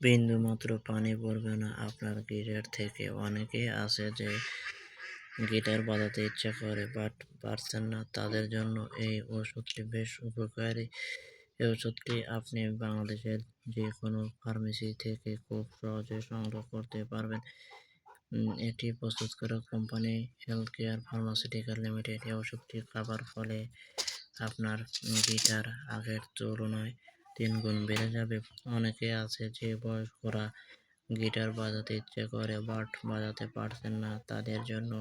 বিন্দুমাত্র পানি পড়বে না। আপনার গিটার থেকে অনেকেই আছে যে গিটার বাজাতে ইচ্ছা করে, বাট পারছেন না। তাদের জন্য এই ওষুধটি বেশ উপকারী। এই ওষুধটি আপনি বাংলাদেশের যে কোনো ফার্মেসি থেকে খুব সহজে সংগ্রহ করতে পারবেন। এটি প্রস্তুতকারক company health care pharmaceutical limited এই ওষুধটি খাবার ফলে আপনার গিটার আগের তুলনায় তিন গুণ বেড়ে যাবে। অনেকে আছে যে বয়স্করা গিটার বাজাতে ইচ্ছে করে, বাট বাজাতে পারছেন না। তাদের জন্য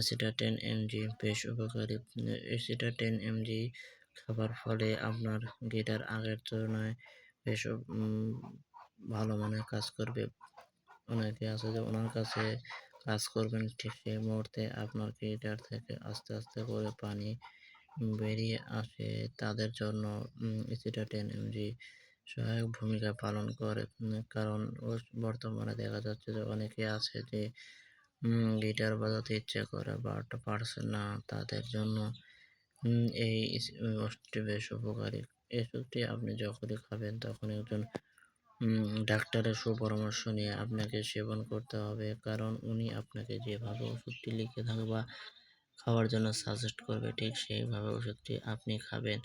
সেটা টেন এমজি বেশ উপকারী। সেটা টেন এমজি খাবার ফলে আপনার গিটার আগের তুলনায় বেশ ভালো মানের কাজ করবে। অনেকে আছে যে ওনার কাছে কাজ করবেন ঠিক সেই মুহূর্তে আপনার গিটার থেকে আস্তে আস্তে করে পানি বেরিয়ে আসে তাদের জন্য সেটা টেন এমজি সহায়ক ভূমিকা পালন করে। কারণ বর্তমানে দেখা যাচ্ছে যে অনেকে আছে যে গিটার বাজাতে ইচ্ছে করে বাট পারছে না তাদের জন্য। এই ওষুধটি বেশ উপকারী। এই ওষুধটি আপনি যখনই খাবেন তখন একজন ডাক্তারের সুপরামর্শ নিয়ে আপনাকে সেবন করতে হবে। কারণ উনি আপনাকে যেভাবে ওষুধটি লিখে থাকবে খাওয়ার জন্য সাজেস্ট করবে, ঠিক সেইভাবে ওষুধটি আপনি খাবেন।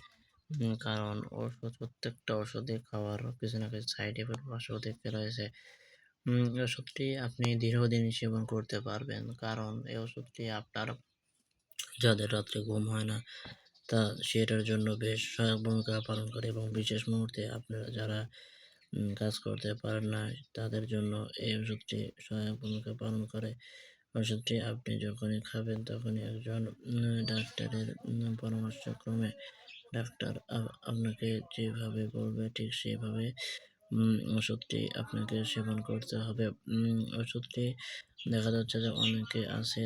কারণ ওষুধ, প্রত্যেকটা ওষুধে খাওয়ার কিছু না কিছু সাইড এফেক্ট পার্শ্ব প্রতিক্রিয়া রয়েছে। ওষুধটি আপনি দীর্ঘদিন সেবন করতে পারবেন, কারণ এই ওষুধটি আপনার, যাদের রাত্রে ঘুম হয় না, তা সেটার জন্য বেশ সহায়ক ভূমিকা পালন করে এবং বিশেষ মুহূর্তে আপনারা যারা কাজ করতে পারেন না, তাদের জন্য এই ওষুধটি সহায়ক ভূমিকা পালন করে। ওষুধটি আপনি যখনই খাবেন তখনই একজন ডাক্তারের পরামর্শক্রমে ডাক্তার আপনাকে যেভাবে বলবে ঠিক সেভাবে ওষুধটি আপনাকে সেবন করতে হবে। ওষুধটি দেখা যাচ্ছে যে অনেকে আছে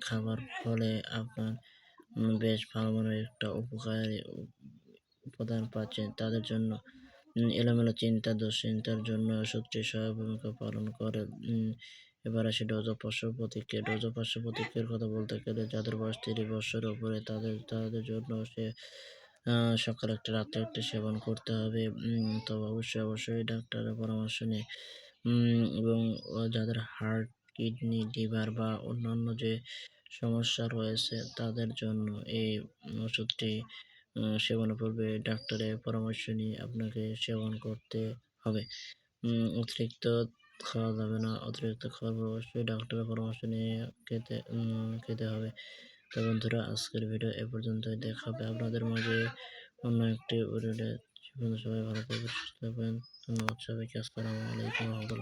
খাবার ফলে আপনার বেশ ভালো মানের একটা উপকারী, উপাদান পাচ্ছেন তাদের জন্য। এলোমেলো চিন্তা দুশ্চিন্তার জন্য ওষুধটি সহায়ক ভূমিকা পালন করে। এবার আসি ডোজ পার্শ্ব প্রতিক্রিয়া। ডোজ পার্শ্ব প্রতিক্রিয়ার কথা বলতে গেলে যাদের বয়স তিরিশ বছরের উপরে, তাদের তাদের জন্য সে সকালে একটা, রাত্রে একটা সেবন করতে হবে। তবে অবশ্যই অবশ্যই ডাক্তারের পরামর্শ নিয়ে। এবং যাদের হার্ট, কিডনি, লিভার বা অন্যান্য যে সমস্যা রয়েছে, তাদের জন্য এই ওষুধটি সেবনের পূর্বে ডাক্তারের পরামর্শ নিয়ে আপনাকে সেবন করতে হবে। অতিরিক্ত খাওয়া যাবে না, অতিরিক্ত খাওয়ার পর অবশ্যই ডাক্তারের পরামর্শ নিয়ে খেতে খেতে হবে। তো বন্ধুরা, আজকের ভিডিও এ পর্যন্তই। দেখা হবে আপনাদের মাঝে অন্য একটি সবাই ভালো থাকবেন, সুস্থ থাকবেন। ধন্যবাদ সবাইকে। আসসালামু আলাইকুম রহমতুল্লাহ।